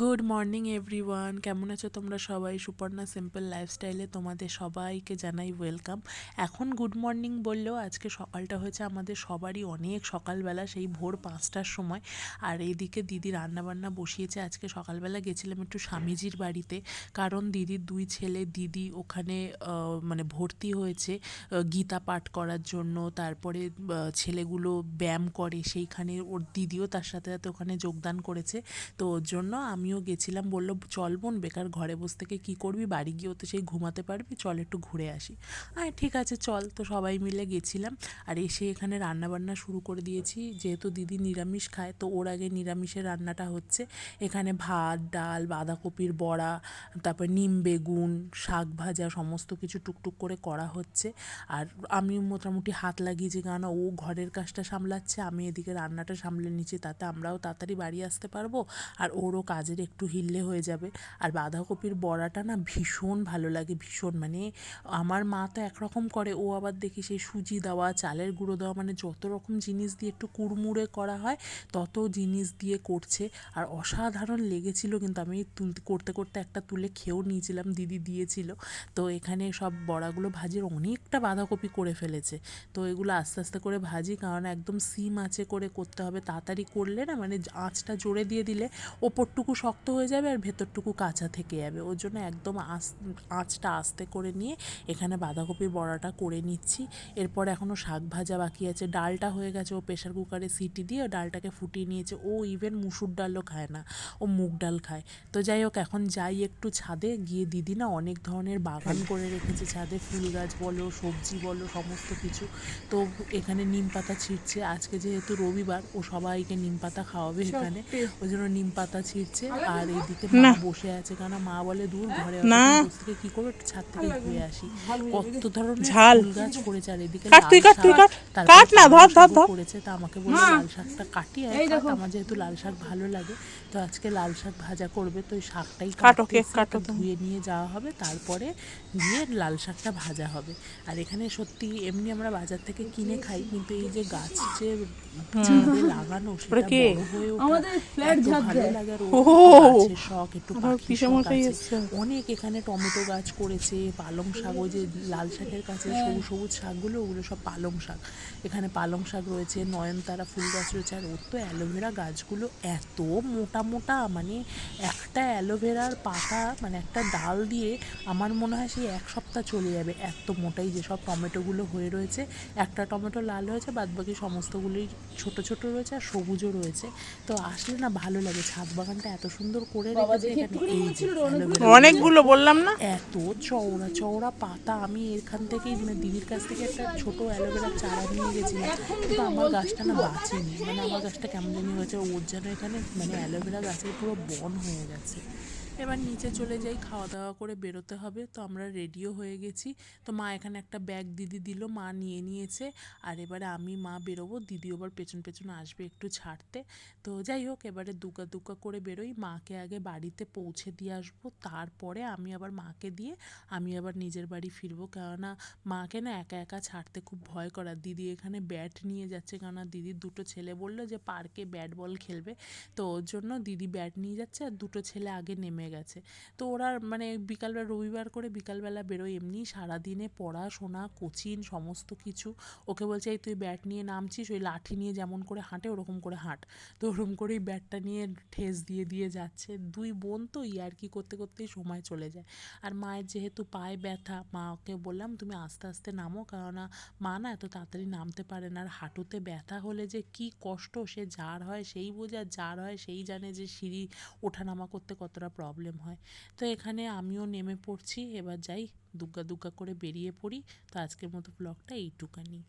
Good morning everyone কেমন আছো তোমরা সবাই? সুপর্ণা সিম্পল লাইফস্টাইলে তোমাদের সবাইকে জানাই ওয়েলকাম এখন গুড মর্নিং বললেও আজকে সকালটা হয়েছে আমাদের সবারই অনেক সকালবেলা, সেই ভোর পাঁচটার সময়। আর এদিকে দিদি রান্নাবান্না বসিয়েছে। আজকে সকালবেলা গেছিলাম একটু স্বামীজির বাড়িতে। কারণ দিদির দুই ছেলে, দিদি ওখানে মানে ভর্তি হয়েছে গীতা পাঠ করার জন্য। তারপরে ছেলেগুলো ব্যায়াম করে, সেইখানে ওর দিদিও তার সাথে সাথে ওখানে যোগদান করেছে। তো ওর জন্য আমিও গেছিলাম, বলল, চল বোন, বেকার ঘরে বসে থেকে কী করবি? বাড়ি গিয়েও তো সেই ঘুমাতে পারবি, চল একটু ঘুরে আসি। আর ঠিক আছে, চল। তো সবাই মিলে গেছিলাম। আর এসে এখানে রান্না বান্না শুরু করে দিয়েছি। যেহেতু দিদি নিরামিষ খায়, তো ওর আগে নিরামিষের রান্নাটা হচ্ছে। এখানে ভাত, ডাল, বাঁধাকপির বড়া, তারপর নিম বেগুন, শাক ভাজা, সমস্ত কিছু টুকটুক করে করা হচ্ছে। আর আমি মোটামুটি হাত লাগিয়েছি, কারণ ও ঘরের কাজটা সামলাচ্ছে, আমি এদিকে রান্নাটা সামলে নিচ্ছি, তাতে আমরাও তাড়াতাড়ি বাড়ি আসতে পারব, আর ওরও কাজের একটু হিললে হয়ে যাবে। আর বাঁধাকপির বড়াটা না ভীষণ ভালো লাগে, ভীষণ। মানে আমার মা তো একরকম করে, ও আবার দেখি সেই সুজি দেওয়া, চালের গুঁড়ো দেওয়া মানে যত রকম জিনিস দিয়ে একটু কুড়মুড়ে করা হয়, তত জিনিস দিয়ে করছে। আর অসাধারণ লেগেছিল কিন্তু আমি তুলতে, করতে করতে একটা তুলে খেয়েও নিয়েছিলাম, দিদি দিয়েছিল। তো এখানে সব বড়াগুলো ভাজির অনেকটা বাঁধাকপি করে ফেলেছে। তো এগুলো আস্তে আস্তে করে ভাজি, কারণ একদম সিম আঁচে করে করতে হবে। তাড়াতাড়ি করলে না মানে আঁচটা জোরে দিয়ে দিলে ওপরটুকু শক্ত হয়ে যাবে আর ভেতরটুকু কাঁচা থেকে যাবে। ওর জন্য একদম আস আঁচটা আস্তে করে নিয়ে এখানে বাঁধাকপির বড়াটা করে নিচ্ছি। এরপর এখনও শাক ভাজা বাকি আছে। ডালটা হয়ে গেছে ও প্রেশার কুকারে সিটি দিয়ে ও ডালটাকে ফুটিয়ে নিয়েছে। ও ইভেন মুসুর ডালও খায় না ও মুগ ডাল খায়। তো যাই হোক এখন যাই একটু ছাদে। গিয়ে দিদি না অনেক ধরনের বাগান করে রেখেছে ছাদে। ফুল গাছ বলো সবজি বলো সমস্ত কিছু। তো এখানে নিম পাতা ছিঁড়ছে। আজকে যেহেতু রবিবার ও সবাইকে নিম পাতা খাওয়াবে এখানে। ওই জন্য নিম পাতা ছিঁড়ছে আর এইদিকে মা বসে আছে কারণ মা বলে দূর ঘরে না। থেকে কি করব? ছাদ থেকে ঘুরে আসি। কত ধরনের ঝাল। গাছ করেছে আর এদিকে কাট তুই কাট, তুই কাট। কাট না, ধর, ধর, ধর। করেছে তা আমাকে বলে লাল শাকটা কাটি আর আমার যেহেতু লাল শাক ভালো লাগে তো আজকে লাল শাক ভাজা করবে তো ওই শাকটাই কাটো, কাটতে কেক কাটো ধুয়ে নিয়ে যাওয়া হবে তারপরে গিয়ে লাল শাকটা ভাজা হবে। আর এখানে সত্যি এমনি আমরা বাজার থেকে কিনে খাই কিন্তু এই যে গাছ যে লাগানো সেটা বড় হয়ে ওঠা আমাদের flat ঝাড় ভালো লাগে শখ একটু। অনেক এখানে টমেটো গাছ করেছে পালং শাক ওই যে লাল শাকের কাছে সবুজ সবুজ শাকগুলো ওগুলো সব পালং শাক। এখানে পালং শাক রয়েছে নয়নতারা ফুল গাছ রয়েছে আর ওর তো অ্যালোভেরা গাছগুলো এত মোটা মোটা মানে একটা অ্যালোভেরার পাতা মানে একটা ডাল দিয়ে আমার মনে হয় সেই এক সপ্তাহ চলে যাবে এত মোটাই যেসব টমেটোগুলো হয়ে রয়েছে। একটা টমেটো লাল হয়েছে বাদ বাকি সমস্তগুলোই ছোট ছোট রয়েছে আর সবুজও রয়েছে। তো আসলে না ভালো লাগে ছাদ বাগানটা এত সুন্দর করে অনেকগুলো বললাম না? এত চওড়া চওড়া পাতা। আমি এখান থেকেই মানে দিদির কাছ থেকে একটা ছোট অ্যালোভেরা চারা নিয়ে গেছিলাম কিন্তু আমার গাছটা না বাঁচেনি। মানে আমার গাছটা কেমন জানি হয়েছে ওর যেন এখানে মানে অ্যালোভেরা গাছের পুরো বন হয়ে গেছে। এবার নিচে চলে যাই খাওয়া দাওয়া করে বেরোতে হবে। তো আমরা রেডিও হয়ে গেছি। তো মা এখানে একটা ব্যাগ দিদি দিল, মা নিয়ে নিয়েছে। আর এবারে আমি, মা বেরোবো দিদি ওবার পেছন পেছন আসবে একটু ছাড়তে। তো যাই হোক, এবারে দুকা দুকা করে বেরোই। মাকে আগে বাড়িতে পৌঁছে দিয়ে আসব। তারপরে আমি আবার মাকে দিয়ে, আমি আবার নিজের বাড়ি ফিরবো। কেননা মাকে না একা একা ছাড়তে খুব ভয় করা। দিদি এখানে ব্যাট নিয়ে যাচ্ছে। কেননা দিদির দুটো ছেলে বলল যে, পার্কে ব্যাট বল খেলবে। তো ওর জন্য দিদি ব্যাট নিয়ে যাচ্ছে। আর দুটো ছেলে আগে নেমে গেছে। তো ওরা মানে বিকালবেলা, রবিবার করে বিকালবেলা বেরোয়। এমনি সারাদিনে পড়াশোনা, কোচিং সমস্ত কিছু। ওকে বলছে, এই তুই ব্যাট নিয়ে নামছিস, ওই লাঠি নিয়ে যেমন করে হাঁটে, ওরকম করে হাঁট। তো ওরকম করেই ব্যাটটা নিয়ে ঠেস দিয়ে দিয়ে যাচ্ছে। দুই বোন তো ইয়ার্কি করতে, করতেই সময় চলে যায়। আর মায়ের যেহেতু পায়ে ব্যথা মাকে বললাম, তুমি আস্তে আস্তে নামো, কেননা মা না এত তাড়াতাড়ি নামতে পারে না। আর হাঁটুতে ব্যথা হলে যে কি কষ্ট, সে যার হয় সেই বোঝা যার হয় সেই জানে যে সিঁড়ি ওঠানামা করতে কতটা প্রবলেম হয়। তো এখানে আমিও নেমে পড়ছি। এবার যাই দুগ্গা দুগ্গা করে বেরিয়ে পড়ি। তো আজকের মতো ব্লগটা এইটুকানি।